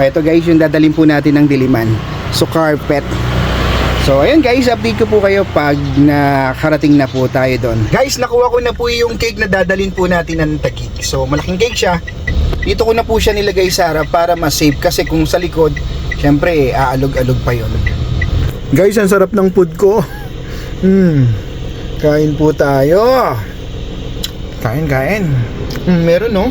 Ah, ito guys, yung dadalhin po natin ng diliman. So carpet. So ayun guys, update ko po kayo pag nakarating na po tayo doon. Guys, nakuha ko na po yung cake na dadalhin po natin ng tagig. So malaking cake siya. Dito ko na po siya nilagay sa harap para mas safe kasi kung sa likod, syempre aalog-alog pa yon. Guys, ang sarap ng food ko. Hmm. Kain po tayo. Kain, kain. Hmm, meron no?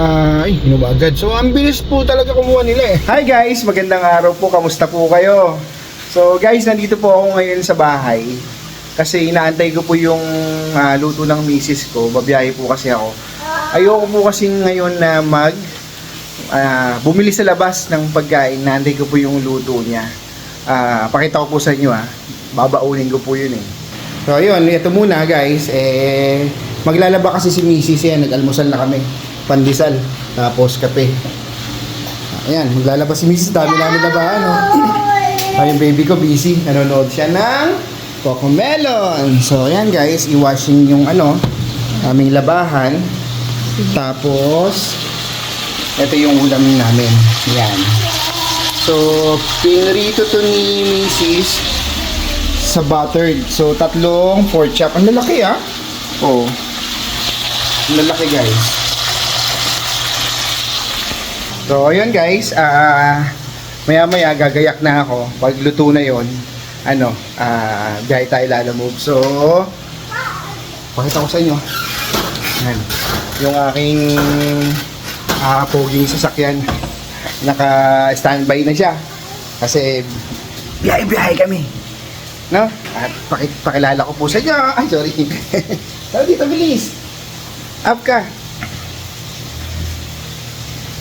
Ah, ay, inuwa agad. So, ang bilis po talaga kumuha nila eh. Hi guys, magandang araw po. Kamusta po kayo? So, guys, nandito po ako ngayon sa bahay. Kasi inaantay ko po yung ah, luto ng misis ko. Babiyahe po kasi ako. Ayoko po kasi ngayon na mag ah, bumili sa labas ng pagkain. Naantay ko po yung luto niya. Ah, pakita ko po sa inyo ah. Babaunin ko po yun eh. So ayun, ito muna guys, eh maglalaba kasi si Mrs. yan, nag-almusal na kami. Pandesal, tapos kape. Ayan, maglalaba si Mrs. Dami namin labahan, no? Ay, yung baby ko busy, nanonood siya ng Coco Melon. So ayan guys, i-washing yung ano, aming labahan. Tapos, ito yung ulam namin. Yan. So, pinrito to ni Mrs sa buttered. So, tatlong pork chop. Ang lalaki ah. Oh. Ang lalaki guys. So, ayun guys. Ah, maya maya gagayak na ako. Pag luto na yon ano, ah, biyahe tayo lalamove. So, pakita ko sa inyo. Yan. Yung aking ah, poging sasakyan. Naka-standby na siya. Kasi, biyahe-biyahe kami. No? At pakit pakilala ko po sa inyo. Ay, sorry. Tara dito, bilis. Up ka.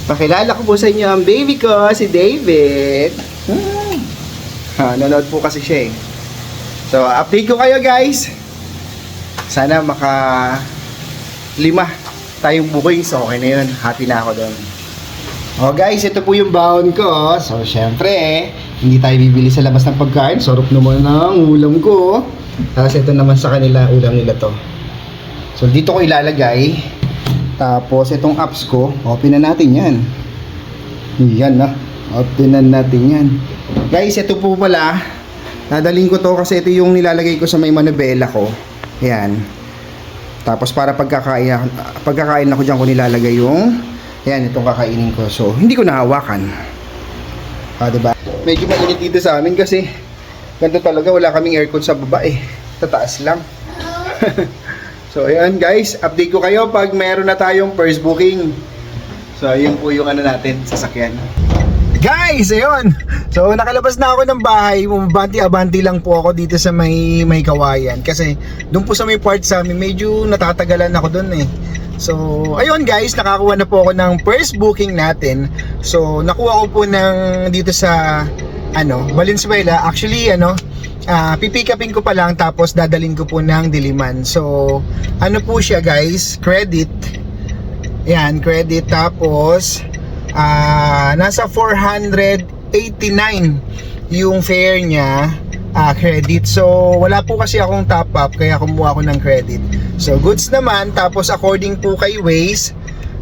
Pakilala ko po sa inyo ang baby ko, si David. Hmm. Ha, nanood po kasi siya eh. So, update ko kayo guys. Sana maka lima tayong booking. So, okay na yun. Happy na ako doon. Oh guys, ito po yung baon ko. So, syempre, hindi tayo bibili sa labas ng pagkain. Sarap naman ng ulam ko. Tapos ito naman sa kanila, ulam nila to. So, dito ko ilalagay. Tapos, itong apps ko, open na natin yan. Yan na. Open na natin yan. Guys, ito po pala. Nadaling ko to kasi ito yung nilalagay ko sa may manubela ko. Yan. Tapos para pagkakain, pagkakain ako dyan ko nilalagay yung Ayan, itong kakainin ko. So, hindi ko nahawakan. Ah, diba? Medyo mainit dito sa amin kasi ganito talaga wala kaming aircon sa baba eh. Tataas lang. so, ayan guys, update ko kayo pag meron na tayong first booking. So, ayun po yung ano natin, sasakyan. Guys, ayun. So, nakalabas na ako ng bahay. Bumabanti-abanti lang po ako dito sa may may kawayan. Kasi, doon po sa may part sa amin, medyo natatagalan ako doon eh. So, ayun guys, nakakuha na po ako ng first booking natin. So, nakuha ko po ng dito sa ano, Valenzuela. Actually, ano, ah pipick upin ko pa lang tapos dadalhin ko po ng Diliman. So, ano po siya guys, credit. Yan, credit tapos ah nasa 489 yung fare niya ah, credit. So, wala po kasi akong top up kaya kumuha ako ng credit. So, goods naman. Tapos, according po kay Waze,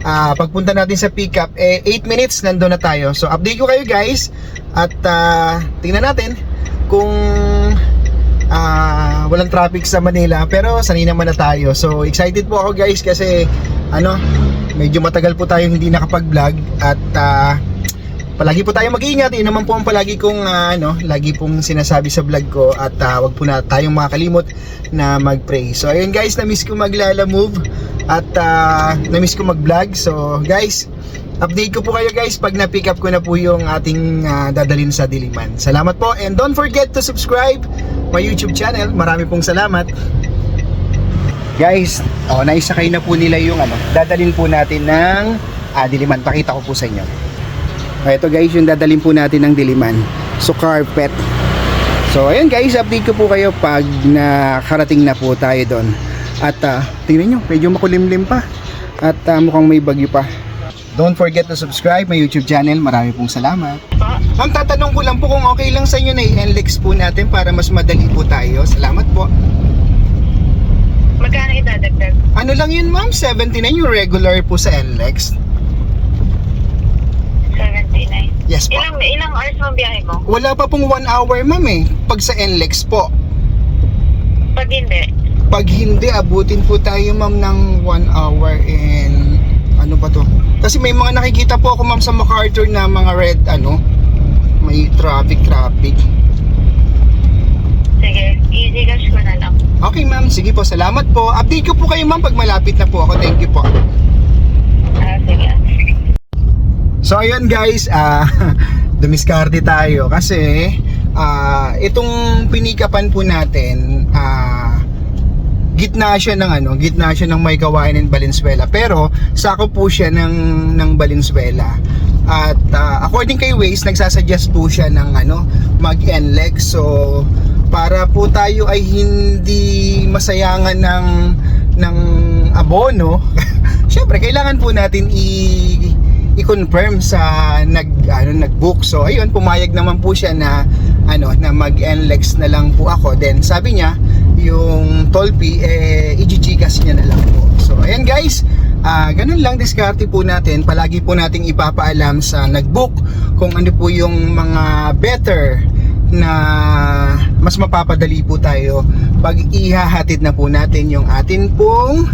ah, pagpunta natin sa pickup, eh, 8 minutes nandun na tayo. So, update ko kayo guys. At, ah, tingnan natin kung ah, walang traffic sa Manila. Pero, sanay naman na tayo. So, excited po ako guys kasi, ano, medyo matagal po tayong hindi nakapag-vlog. At, ah, palagi po tayo mag-iingat. Yun naman po ang palagi kong ah, ano, lagi pong sinasabi sa vlog ko at ah, wag po na tayong makakalimot na mag-pray. So ayun guys, na-miss ko maglala move at ah, na-miss ko mag-vlog. So guys, update ko po kayo guys pag na-pick up ko na po yung ating ah, dadalhin sa Diliman. Salamat po and don't forget to subscribe my YouTube channel. Marami pong salamat. Guys, oh, naisakay na po nila yung ano, dadalhin po natin ng ah, Diliman. Pakita ko po sa inyo. Ah, Ito guys, yung dadalhin po natin ng Diliman. So carpet. So ayun guys, update ko po kayo pag nakarating na po tayo doon. At ah, tingnan nyo, medyo makulimlim pa. At ah, mukhang may bagyo pa. Don't forget to subscribe my YouTube channel. Marami pong salamat. Ma'am, tatanong ko lang po kung okay lang sa inyo na i-NLEX po natin para mas madali po tayo. Salamat po. Magkano idadagdag? Ano lang yun ma'am? 79 yung regular po sa NLEX. 79. Yes po. Ilang, ilang hours mo biyahe mo? Wala pa pong 1 hour ma'am eh. Pag sa NLEX po. Pag hindi, Pag hindi, abutin po tayo ma'am ng 1 hour in ano ba to? Kasi may mga nakikita po ako ma'am sa MacArthur na mga red ano, may traffic traffic. sige, easy cash ko na lang. Okay ma'am, sige po, salamat po. Update ko po kayo ma'am pag malapit na po ako. Thank you po. Ah, sige. So ayun guys, ah dumiskarte tayo kasi ah itong pinikapan po natin ah gitna siya ng ano, gitna siya ng May Kawayan and Valenzuela. Pero sako po siya ng ng Valenzuela. At ah, according kay Waze, nagsasuggest po siya ng ano, mag-NLEX. So para po tayo ay hindi masayangan ng ng abono, syempre kailangan po natin i i-confirm sa nag ano nag-book. So ayun, pumayag naman po siya na ano na mag-NLEX na lang po ako. Then sabi niya, yung toll fee eh i-GCash niya na lang po. So ayan guys, ah ganun lang diskarte po natin. Palagi po nating ipapaalam sa nag-book kung ano po yung mga better na mas mapapadali po tayo pag ihahatid na po natin yung atin pong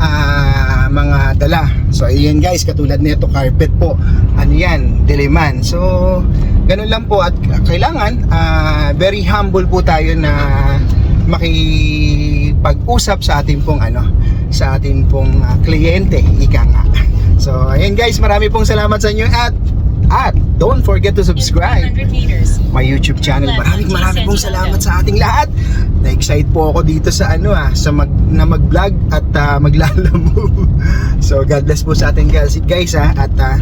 ah, mga dala. So ayan guys, katulad nito carpet po. Ano yan? Diliman. So ganun lang po at kailangan ah, very humble po tayo na makipag-usap sa ating pong ano sa ating pong ah, kliyente ika nga. So ayan guys, marami pong salamat sa inyo at at don't forget to subscribe 100 meters. my YouTube channel. Maraming maraming pong salamat sa ating lahat. Na-excite po ako dito sa ano ah, sa mag, na mag-vlog at ah, maglalamo. so God bless po sa ating guys, guys ah, at ah,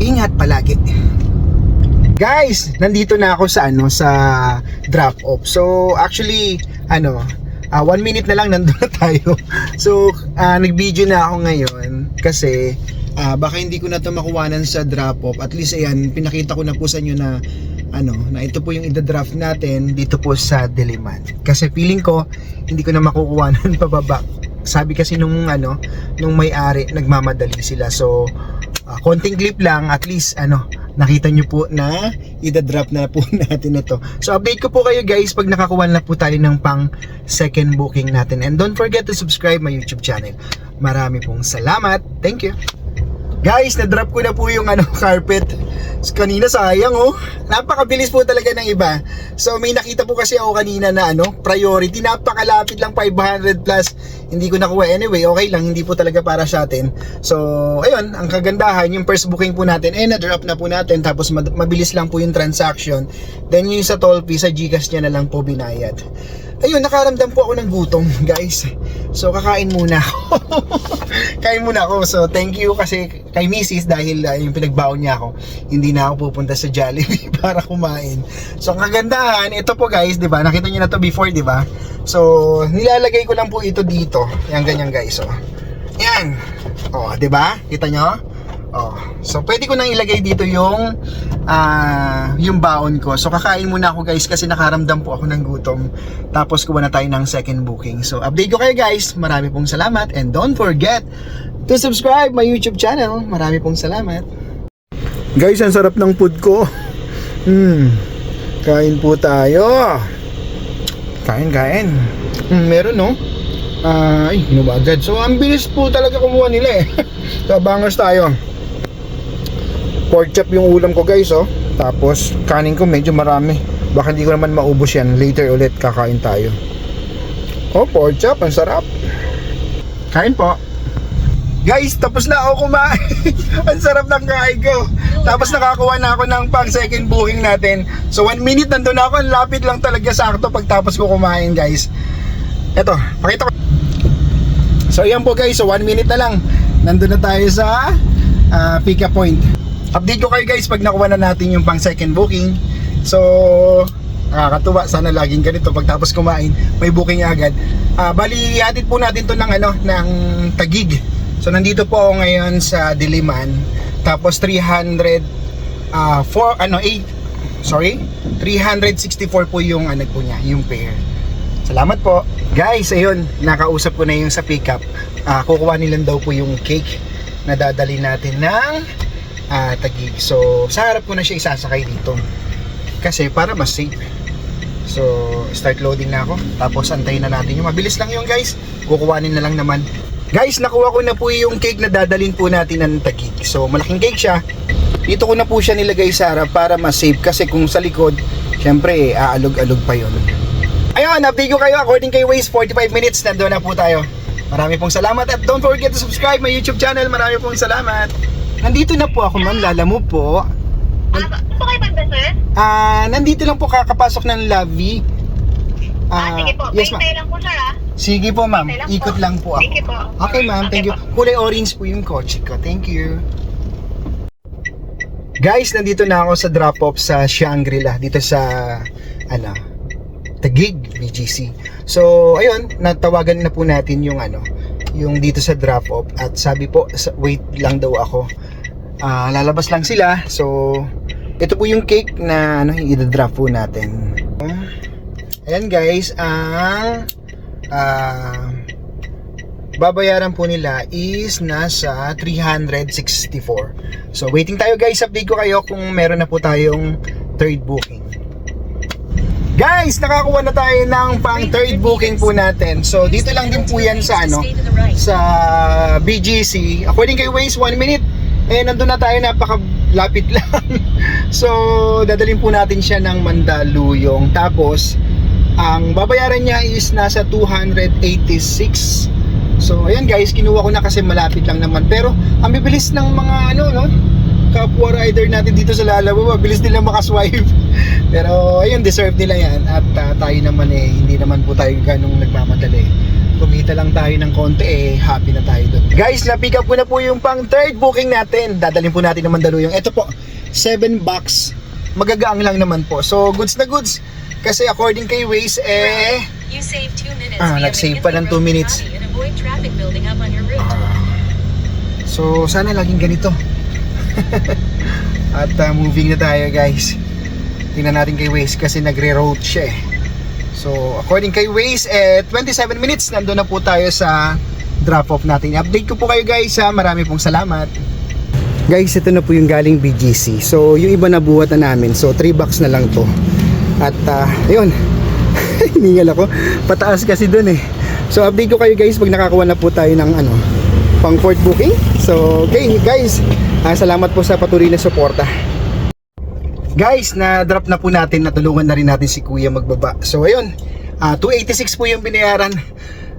ingat palagi. Guys, nandito na ako sa ano sa drop off. So actually ano, ah, one minute na lang nandun na tayo. So ah, nag-video na ako ngayon kasi ah, baka hindi ko na to makuwanan sa drop off. At least ayan, pinakita ko na po sa inyo na ano, na ito po yung ida-draft natin dito po sa Diliman. Kasi feeling ko hindi ko na makukuwanan pababa. Sabi kasi nung ano, nung may-ari nagmamadali sila. So ah, konting clip lang at least ano, nakita nyo po na ida-drop na po natin ito. So update ko po kayo guys pag nakakuha na po tayo ng pang second booking natin. And don't forget to subscribe my YouTube channel. Marami pong salamat. Thank you. Guys, na-drop ko na po yung ano, carpet. Kanina sayang oh. Napakabilis po talaga ng iba. So may nakita po kasi ako kanina na ano, priority. Napakalapit lang 500 plus. Hindi ko nakuha anyway. Okay lang, hindi po talaga para sa atin. So, ayun, ang kagandahan, yung first booking po natin, eh na-drop na po natin. Tapos mabilis lang po yung transaction. Then yung sa toll fee, sa Gcash niya na lang po binayad. Ayun, nakaramdam po ako ng gutom, guys. So, kakain muna ako. Kain muna ako. So, thank you kasi kay Mrs. dahil uh, yung pinagbaon niya ako, hindi na ako pupunta sa Jollibee para kumain. So, ang kagandahan, ito po guys, di ba? Nakita niyo na to before, di ba? So, nilalagay ko lang po ito dito. Yan, ganyan guys. Oh. Yan. Oh, di ba? Kita nyo? Oh. So, pwede ko nang ilagay dito yung ah yung baon ko. So, kakain muna ako guys kasi nakaramdam po ako ng gutom. Tapos, kuha na tayo ng second booking. So, update ko kayo guys. Marami pong salamat. And don't forget to subscribe my YouTube channel. Marami pong salamat. Guys, ang sarap ng food ko. Hmm. Kain po tayo. Kain, kain. Hmm, meron no? Ah, ay, ano? So, ang bilis po talaga kumuha nila eh. so, bangers tayo. Pork chop yung ulam ko guys, oh. Tapos, kanin ko medyo marami. Baka hindi ko naman maubos yan. Later ulit kakain tayo. Oh, pork chop, ang sarap. Kain po. Guys, tapos na ako kumain. ang sarap ng kain ko. Tapos nakakuha na ako ng pang second booking natin. So, one minute nandun na ako. Ang lapit lang talaga sakto pagtapos ko kumain, guys. Eto, pakita ko. So, ayan po guys. So, one minute na lang. Nandun na tayo sa ah, pick-up point. Update ko kayo guys pag nakuha na natin yung pang second booking. So, nakakatuwa. Sana laging ganito. Pagtapos kumain, may booking agad. Ah, bali, hatid po natin to ng, ano, ng tagig. So, nandito po ako ngayon sa Diliman. Tapos, 300, ah, four, ano, 8, sorry, 364 po yung, ano po niya, yung pair. Salamat po. Guys, ayun, nakausap ko na yung sa pickup. Ah, kukuha nilang daw po yung cake na dadali natin ng ah, Taguig. So, sa harap ko na siya isasakay dito. Kasi para mas safe. So, start loading na ako. Tapos, antayin na natin yung mabilis lang yun guys. Kukuhanin na lang naman. Guys, nakuha ko na po yung cake na dadalin po natin ng Taguig. So, malaking cake siya. Dito ko na po siya nilagay sa harap para mas safe. Kasi kung sa likod, syempre, aalog-alog pa yun. Ayun, update ko kayo according kay Waze, 45 minutes, nandoon na po tayo. Marami pong salamat at don't forget to subscribe my YouTube channel. Marami pong salamat. Nandito na po ako, ma'am. Lala mo po. Ah, ito kayo banda, sir? Ah, nandito lang po kakapasok ng Lavi. Ah, sige po. yes, ma'am. Lang po, sir, ah. Sige po, ma'am. Hintay lang Ikot po. lang po ako. Sige po. Okay, ma'am. Thank you. po. Kulay orange po yung kotse ko. Thank you. Guys, nandito na ako sa drop-off sa Shangri-La dito sa ano, Taguig, BGC. So, ayun, natawagan na po natin yung ano, yung dito sa drop-off at sabi po, wait lang daw ako. Ah, lalabas lang sila. So, ito po yung cake na ano, i-drop po natin. Ayan guys, ang ah babayaran po nila is nasa 364. So, waiting tayo guys. Update ko kayo kung meron na po tayong third booking. Guys, nakakuha na tayo ng pang third booking po natin. So, dito lang din po yan sa ano, sa BGC. According kay Waze, 1 minute. Eh, nandun na tayo, napakalapit lang. so, dadalhin po natin siya ng Mandaluyong. Tapos, ang babayaran niya is nasa 286. So, ayan guys, kinuha ko na kasi malapit lang naman. Pero, ang bibilis ng mga ano, no? Kapwa rider natin dito sa Lalabo, mabilis nila makaswipe. Pero, ayun, deserve nila yan. At ah, tayo naman eh, hindi naman po tayo ganong nagmamadali. Kumita lang tayo ng konti eh, happy na tayo doon. Guys, na-pick up ko na po yung pang third booking natin. Dadalhin po natin ng Mandaluyong. Ito po, 7 bucks. Magagaang lang naman po. So, goods na goods. Kasi according kay Waze, eh, You save 2 minutes Ah, nag-save pa ng McKinley two Road, minutes. Ah. So, sana laging ganito. At ah, moving na tayo guys. Tingnan natin kay Waze kasi nagre-road siya eh. So, according kay Waze, eh, 27 minutes nandun na po tayo sa drop-off natin. Update ko po kayo guys ha. Marami pong salamat. Guys, ito na po yung galing BGC. So, yung iba na buhat na namin. So, 3 bucks na lang to. At, ah, ayun. Hiningal ako. Pataas kasi dun eh. So, update ko kayo guys pag nakakuha na po tayo ng ano, pang port booking. So, okay guys. ah, salamat po sa patuloy na suporta. Guys, na-drop na po natin, natulungan na rin natin si Kuya magbaba. So, ayun, ah, 286 po yung binayaran.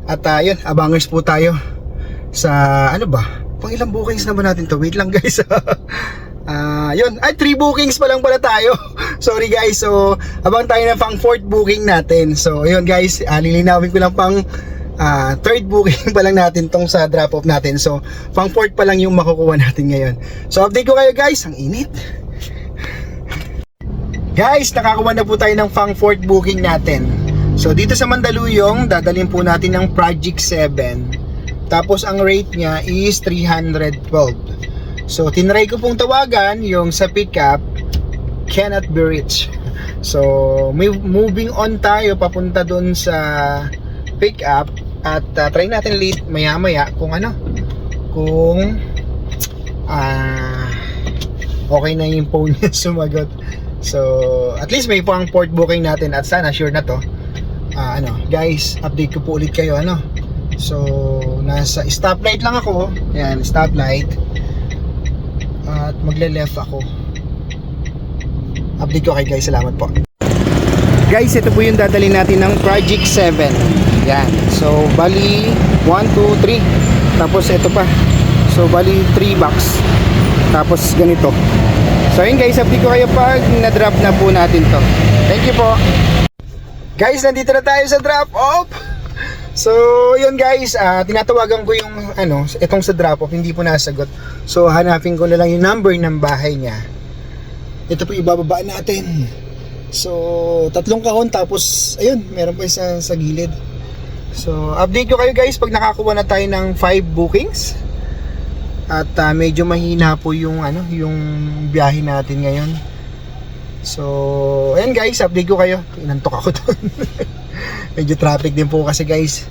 At ah, ayun, abangers po tayo sa, ano ba, pang ilang bookings na ba natin to? Wait lang guys. Ah, yun. Ay, 3 bookings pa lang pala tayo. Sorry guys. So, abang tayo ng pang fourth booking natin. So, ayun guys, ah, lilinawin ko lang pang ah, third booking pa lang natin tong sa drop off natin. So, pang fourth pa lang yung makukuha natin ngayon. So, update ko kayo guys. Ang init. Guys, nakakuha na po tayo ng pang booking natin. So, dito sa Mandaluyong, dadalhin po natin ng Project 7. Tapos, ang rate niya is 312. So, tinry ko pong tawagan yung sa pickup cannot be reached. So, moving on tayo papunta doon sa pickup at uh, try natin late maya-maya kung ano kung ah okay na yung phone niya sumagot. So, at least may pang port booking natin at sana sure na to. Ah, ano, guys, update ko po ulit kayo ano. So, nasa stoplight lang ako. Yan, stoplight. At magle-left ako. Update ko kay guys. Salamat po. Guys, ito po yung dadali natin ng Project 7. Yan. So, bali 1, 2, 3. Tapos ito pa. So, bali 3 box. Tapos ganito. So, yun guys, update ko kayo pag na-drop na po natin to. Thank you po. Guys, nandito na tayo sa drop off. So, yun guys, ah, tinatawagan ko yung ano, itong sa drop off, hindi po nasagot. So, hanapin ko na lang yung number ng bahay niya. Ito po ibababa natin. So, tatlong kahon tapos ayun, meron pa isa sa gilid. So, update ko kayo guys pag nakakuha na tayo ng 5 bookings. At ah, medyo mahina po yung ano, yung biyahe natin ngayon. So, ayan guys, update ko kayo. Inantok ako doon. Medyo traffic din po kasi guys.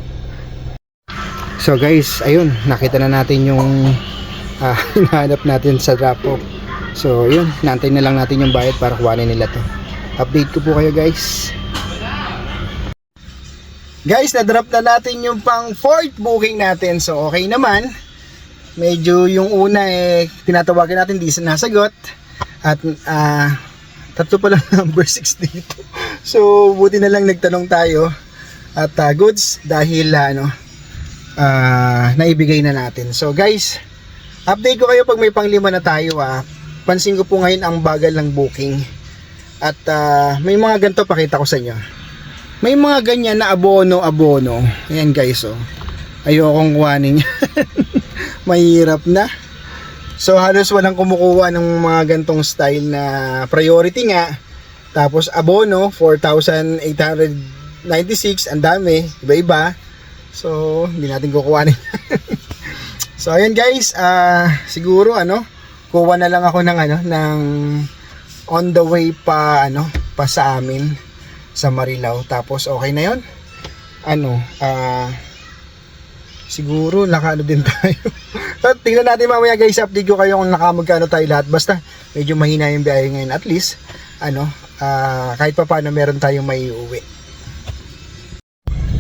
So guys, ayun, nakita na natin yung hinahanap natin sa drop off. So, yun. Nantay na lang natin yung bayad para kuhanin nila to. Update ko po kayo guys. Guys, na-drop na natin yung pang fourth booking natin. So, okay naman. Medyo yung una eh, tinatawagan natin, di nasagot. At, ah, tatlo pa lang number 6 dito. So, buti na lang nagtanong tayo. At ah, goods dahil ah, ano, ah, naibigay na natin. So, guys, update ko kayo pag may panglima na tayo ah. Pansin ko po ngayon ang bagal ng booking. At ah, may mga ganito pakita ko sa inyo. May mga ganyan na abono-abono. Ayan guys, oh. Ayokong kuhanin yan. Mahirap na. So halos walang kumukuha ng mga gantong style na priority nga. Tapos abono, 4,896. Ang dami, iba-iba. So, hindi natin kukuhanin. so, ayan guys, ah siguro ano, kuha na lang ako ng ano, ng on the way pa ano, pa sa amin sa Marilao. Tapos okay na 'yon. Ano, ah siguro nakaano din tayo. tingnan natin mamaya guys, update ko kayo kung nakamagkano tayo lahat. Basta medyo mahina yung biyahe ngayon at least ano, ah kahit pa paano meron tayong may uwi.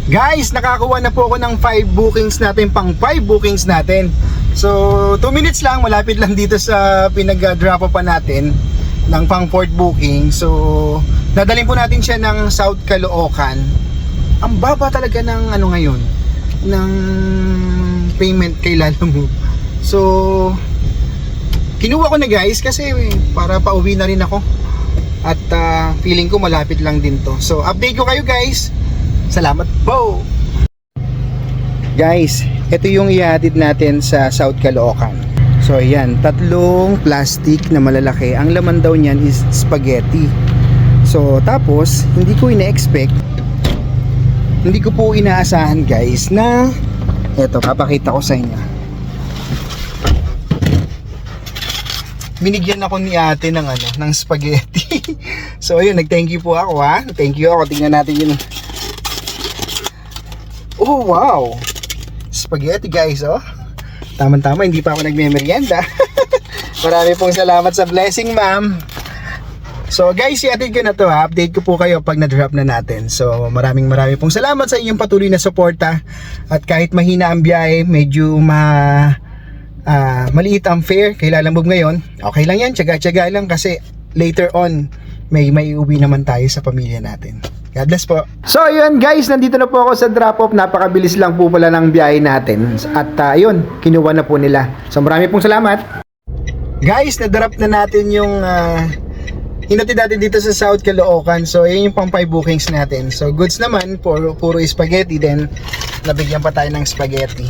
Guys, nakakuha na po ako ng 5 bookings natin, pang 5 bookings natin. So, 2 minutes lang, malapit lang dito sa pinag-drop pa natin ng pang port booking. So, dadalhin po natin siya ng South Caloocan. Ang baba talaga ng ano ngayon, ng payment kay Lala Move. So, kinuha ko na guys kasi para pauwi na rin ako. At ah, feeling ko malapit lang din to. So, update ko kayo guys. Salamat po! Guys, ito yung ihatid natin sa South Caloocan. So ayan, tatlong plastic na malalaki. Ang laman daw niyan is spaghetti. So tapos, hindi ko ina-expect, hindi ko po inaasahan guys na eto, papakita ko sa inyo. Binigyan ako ni ate ng ano, ng spaghetti. so ayun, nag-thank you po ako ha. Thank you ako. Tingnan natin yung Oh, wow! Spaghetti guys, oh. Tama-tama, hindi pa ako nagme-merienda. Marami pong salamat sa blessing, ma'am. So guys, i-update ko na to ha. Update ko po kayo pag na-drop na natin. So maraming maraming pong salamat sa inyong patuloy na suporta. At kahit mahina ang biyahe, medyo ma ah, maliit ang fare kay Lalambog ngayon. Okay lang yan, tsaga-tsaga lang kasi later on may may uwi naman tayo sa pamilya natin. God bless po. So ayun guys, nandito na po ako sa drop off. Napakabilis lang po pala ng biyahe natin. At uh, ayun, kinuha na po nila. So marami pong salamat. Guys, na-drop na natin yung uh, hinatid natin dito sa South Caloocan. So ayun yung pang 5 bookings natin. So goods naman, puro, puro spaghetti. Then nabigyan pa tayo ng spaghetti.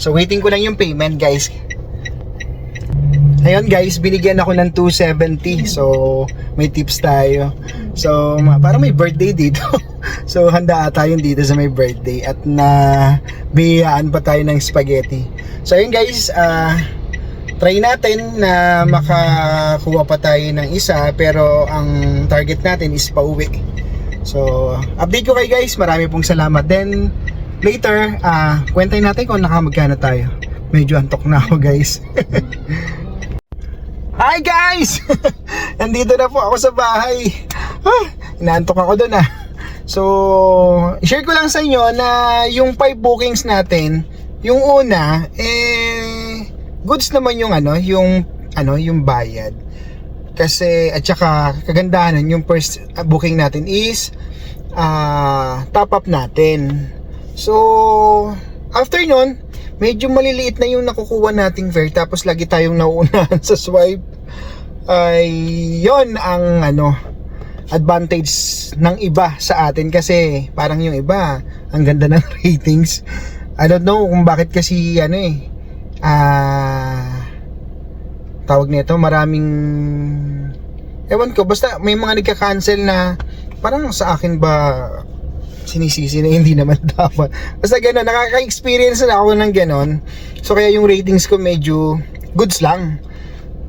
So waiting ko lang yung payment guys. Ayun guys, binigyan ako ng 270. So, may tips tayo. So, parang may birthday dito. so, handa ata yun dito sa may birthday. At na biyaan pa tayo ng spaghetti. So, ayun guys, ah try natin na makakuha pa tayo ng isa. Pero, ang target natin is pauwi. So, update ko kayo guys. Marami pong salamat. Then, later, ah kwentayin natin kung nakamagkano tayo. Medyo antok na ako guys. Hi guys! Nandito na po ako sa bahay. Ah, inaantok ako doon ah. So, share ko lang sa inyo na yung 5 bookings natin, yung una, eh, goods naman yung ano, yung, ano, yung bayad. Kasi, at saka, kagandahan yung first ah, booking natin is, ah, top up natin. So, after nun, medyo maliliit na yung nakukuha nating fare tapos lagi tayong nauunahan sa swipe ay yon ang ano advantage ng iba sa atin kasi parang yung iba ang ganda ng ratings I don't know kung bakit kasi ano eh ah tawag nito maraming ewan ko basta may mga nagka-cancel na parang sa akin ba sinisisi na hindi naman dapat. Basta gano'n, nakaka-experience na ako ng gano'n. So kaya yung ratings ko medyo goods lang.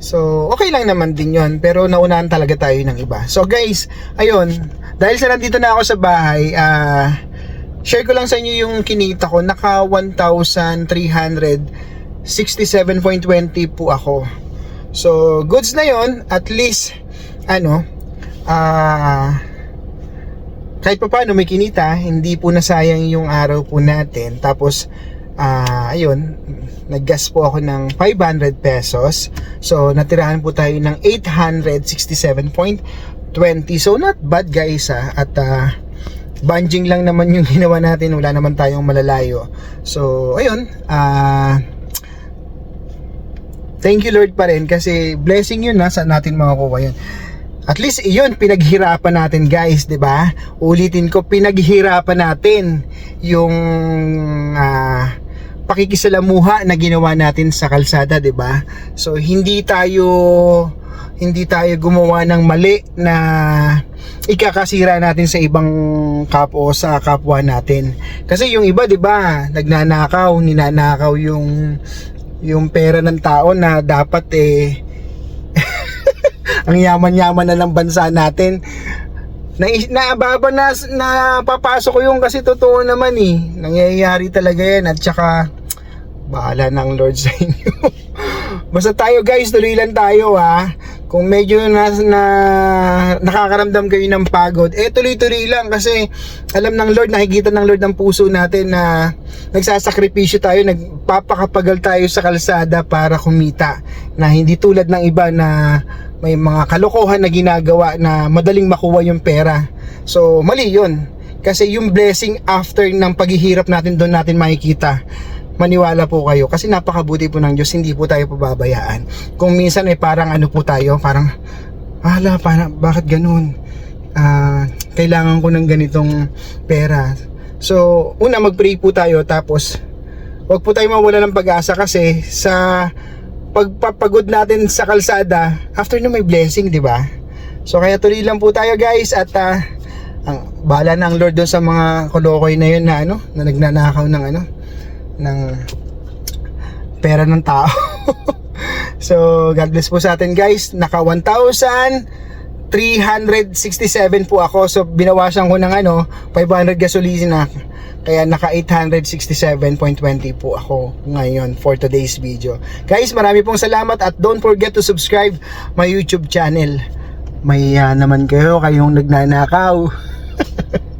So okay lang naman din yon pero naunahan talaga tayo ng iba. So guys, ayun, dahil sa nandito na ako sa bahay, ah share ko lang sa inyo yung kinita ko. Naka 1,367.20 po ako. So, goods na yon at least, ano, ah, kahit pa paano may kinita, hindi po nasayang yung araw po natin. Tapos, ah, ayun, naggas po ako ng 500 pesos. So, natirahan po tayo ng 867.20. So, not bad guys ah. At, ah, bunging lang naman yung ginawa natin. Wala naman tayong malalayo. So, ayun, ah, thank you Lord pa rin kasi blessing yun na sa natin makukuha yun. At least iyon pinaghirapan natin guys, 'di ba? Ulitin ko, pinaghirapan natin yung ah, pakikisalamuha na ginawa natin sa kalsada, 'di ba? So hindi tayo hindi tayo gumawa ng mali na ikakasira natin sa ibang kapwa o sa kapwa natin. Kasi yung iba, 'di ba, nagnanakaw, ninanakaw yung yung pera ng tao na dapat eh ang yaman-yaman na ng bansa natin. Na, naababa na, na papasok ko yung kasi totoo naman eh. Nangyayari talaga yan at saka bahala ng Lord sa inyo. Basta tayo guys, tuloy lang tayo ha. Kung medyo na, na nakakaramdam kayo ng pagod, eh tuloy-tuloy lang kasi alam ng Lord, nakikita ng Lord ng puso natin na nagsasakripisyo tayo, nagpapakapagal tayo sa kalsada para kumita. Na hindi tulad ng iba na may mga kalokohan na ginagawa na madaling makuha yung pera. So, mali yun. Kasi yung blessing after ng paghihirap natin doon natin makikita maniwala po kayo. Kasi napakabuti po ng Diyos hindi po tayo pababayaan. Kung minsan ay parang ano po tayo parang hala parang bakit ganun? Ah, kailangan ko ng ganitong pera. So una mag pray po tayo tapos wag po tayo mawala ng pag-asa kasi sa pagpapagod natin sa kalsada after na may blessing di ba? So kaya tuloy lang po tayo guys at ah, ang bala na ang Lord doon sa mga kolokoy na yun na ano na nagnanakaw ng ano ng pera ng tao. so, God bless po sa atin guys. Naka 1,367 po ako. So, binawasan ko ng ano, 500 gasolina. Kaya naka 867.20 po ako ngayon for today's video. Guys, marami pong salamat at don't forget to subscribe my YouTube channel. May ah, naman kayo kayong nagnanakaw.